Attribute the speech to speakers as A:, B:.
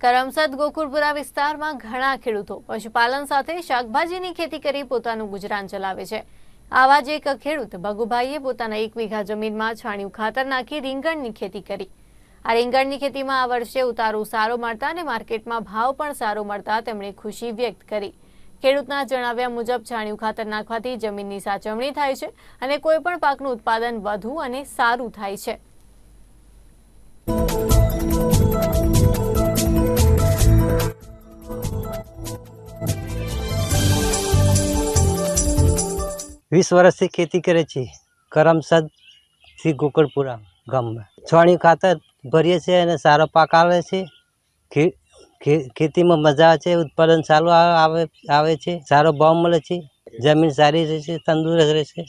A: કરમસદ ગોકુળપુરા વિસ્તારમાં ઘણા ખેડૂતો પશુપાલન સાથે શાકભાજીની ખેતી કરી પોતાનું ગુજરાન ચલાવે છે. આવા જ એક ખેડૂત ભગુભાઈએ પોતાના એક વીઘા જમીનમાં છાણિયું ખાતર નાખી રીંગણની ખેતી કરી. આ રીંગણની ખેતીમાં આ વર્ષે ઉતારો સારો મળતા અને માર્કેટમાં ભાવ પણ સારો મળતા તેમણે ખુશી વ્યક્ત કરી. ખેડૂતના જણાવ્યા મુજબ, છાણિયું ખાતર નાખવાથી જમીનની સાચવણી થાય છે અને કોઈ પણ પાકનું ઉત્પાદન વધુ અને સારું થાય છે.
B: વીસ વર્ષથી ખેતી કરે છે કરમસદથી ગોકળપુરા ગામમાં. છાણી ખાતર ભરીએ છીએ અને સારો પાક આવે છે. ખેતીમાં મજા આવે છે, ઉત્પાદન સારું આવે આવે છે, સારો ભાવ મળે છે. જમીન સારી રહે છે, તંદુરસ્ત રહે છે.